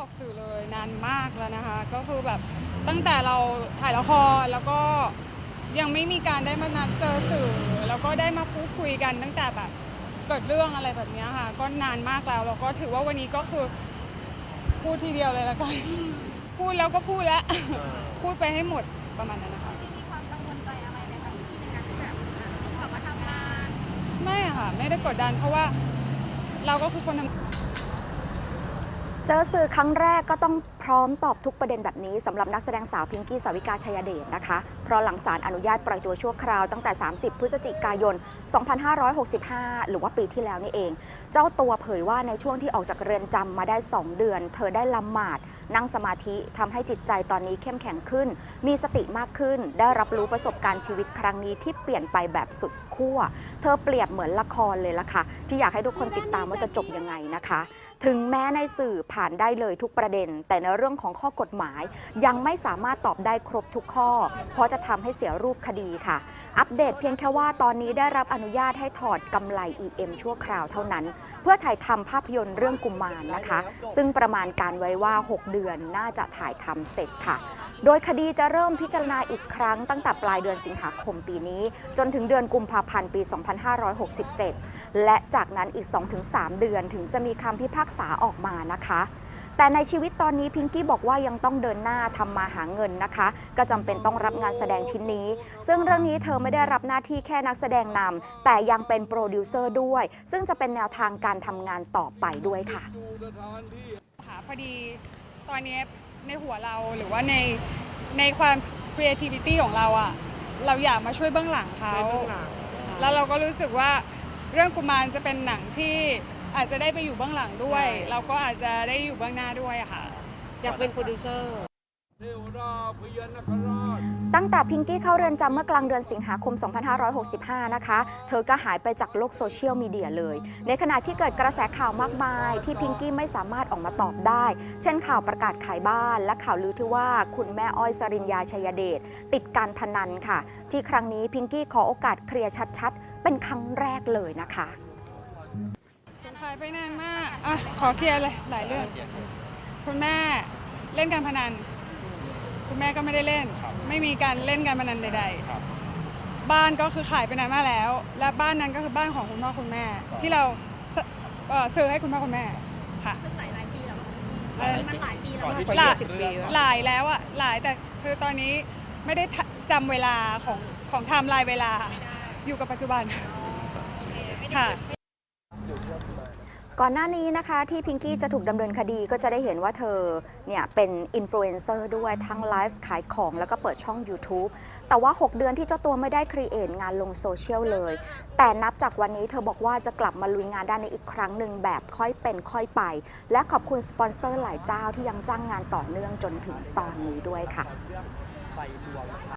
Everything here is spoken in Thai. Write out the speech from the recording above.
ออกสื่อเลยนานมากแล้วนะคะ ก็คือแบบตั้งแต่เราถ่ายละครแล้วก็ยังไม่มีการได้มานัดเจอสื่อ แล้วก็ได้มาพูดคุยกันตั้งแต่แบบเกิดเรื่องอะไรแบบเนี้ยค่ะ ก็นานมากแล้วแล้วก็ถือว่าวันนี้ก็คือพูดทีเดียวเลยแล้วกันพูดแล้วก็พูดแล้ว พูดไปให้หมดประมาณนั้นนะคะมีความกังวลใจอะไรไหมคะพี่ในการที่แบบอะต้องกลับมาทำงานไม่อะค่ะ ไม่ได้กดดันเพราะว่าเราก็คือคนทำ เจอสื่อครั้งแรกก็ต้องพร้อมตอบทุกประเด็นแบบนี้สำหรับนักแสดงสาวพิงกี้สาวิกาชยเดชนะคะ เพราะหลังศาลอนุญาตปล่อยตัวชั่วคราวตั้งแต่ 30 พฤศจิกายน 2565 หรือว่าปีที่แล้วนี่เอง เจ้าตัวเผยว่าในช่วงที่ออกจากเรือนจำมาได้ 2 เดือน เธอได้ละหมาด นั่งสมาธิทำให้จิตใจตอนนี้เข้มแข็งขึ้น มีสติมากขึ้น ได้รับรู้ประสบการณ์ชีวิตครั้งนี้ที่เปลี่ยนไปแบบสุด ขั้วเธอเปรียบเหมือนละครเลยล่ะค่ะ ที่อยากให้ทุกคนติดตามว่าจะจบยังไงนะคะ ถึงแม้ในสื่อผ่านได้เลยทุกประเด็น แต่ในเรื่องของข้อกฎหมาย ยังไม่สามารถตอบได้ครบทุกข้อ เพราะจะทำให้เสียรูปคดีค่ะ อัปเดตเพียงแค่ว่าตอนนี้ได้รับอนุญาตให้ถอดกำไร EM ชั่วคราวเท่านั้น เพื่อถ่ายทำภาพยนตร์เรื่องกุมารนะคะ ซึ่งประมาณการไว้ว่า 6 เดือนน่าจะถ่ายทำเสร็จค่ะ โดยคดีจะเริ่มพิจารณาอีกครั้งตั้งแต่ปลายเดือนสิงหาคมปีนี้ จนถึงเดือนกุมภาพันธ์ปี 2567 และจากนั้นอีก 2-3 เดือนถึงจะมีคำพิพากษาออกมานะคะ แต่ในชีวิตตอนนี้พิงกี้บอกว่ายังต้องเดินหน้าทำมาหาเงินนะคะ ก็จำเป็นต้องรับงานแสดงชิ้นนี้ ซึ่งเรื่องนี้เธอไม่ได้รับหน้าที่แค่นักแสดงนำแต่ยังเป็นโปรดิวเซอร์ด้วย ซึ่งจะเป็นแนวทางการทำงานต่อไปด้วยค่ะค่ะพอดีตอนนี้ ในหัวเราหรือว่าในในความ creativity ของเราอะเราอยากมาช่วยเบื้องหลังเขา แล้วเราก็รู้สึกว่าเรื่องกุมารจะเป็นหนังที่อาจจะได้ไปอยู่เบื้องหลังด้วยใช่เราก็อาจจะได้อยู่เบื้องหน้าด้วยอะค่ะ อยากเป็นโปรดิวเซอร์ ตั้งแต่พิงกี้เข้าเรือนจำเมื่อกลางเดือนสิงหาคม 2565 นะคะ เธอก็หายไปจากโลกโซเชียลมีเดียเลย ในขณะที่เกิดกระแสข่าวมากมาย ที่พิงกี้ไม่สามารถออกมาตอบได้ เช่นข่าวประกาศขายบ้าน และข่าวลือที่ว่าคุณแม่อ้อยสริญญาชัยเดชติดการพนันค่ะ ที่ครั้งนี้พิงกี้ขอโอกาสเคลียร์ชัดๆ เป็นครั้งแรกเลยนะคะขายไปนานมากอะขอเคลียร์เลยหลายเรื่อง คุณแม่เล่นการพนัน คุณแม่ก็ไม่ได้เล่นไม่มีการเล่นการพนันใดๆบ้านก็คือขายไปนานมากแล้ว และบ้านนั้นก็คือบ้านของคุณพ่อคุณแม่ที่เราสเอ่อซื้อให้คุณพ่อคุณแม่ค่ะ ซึ่งหลายหลายๆปีแล้วเออ มันหลายปีแล้วก่อนที่หลายจะเรื่องหลายแล้วอะหลายแต่คือตอนนี้ไม่ได้ทะจำเวลาของของไทม์ไลน์เวลาอยู่กับปัจจุบันค่ะ ก่อนหน้านี้นะคะที่พิงกี้จะถูกดำเนินคดีก็จะได้เห็นว่าเธอเนี่ยเป็นอินฟลูเอนเซอร์ด้วยทั้งไลฟ์ขายของแล้วก็เปิดช่อง YouTube แต่ว่า 6 เดือนที่เจ้าตัวไม่ได้ครีเอทงานลงโซเชียลเลย แต่นับจากวันนี้เธอบอกว่าจะกลับมาลุยงานด้านนี้อีกครั้งหนึ่งแบบค่อยเป็นค่อยไป และขอบคุณสปอนเซอร์หลายเจ้าที่ยังจ้างงานต่อเนื่องจนถึงตอนนี้ด้วยค่ะ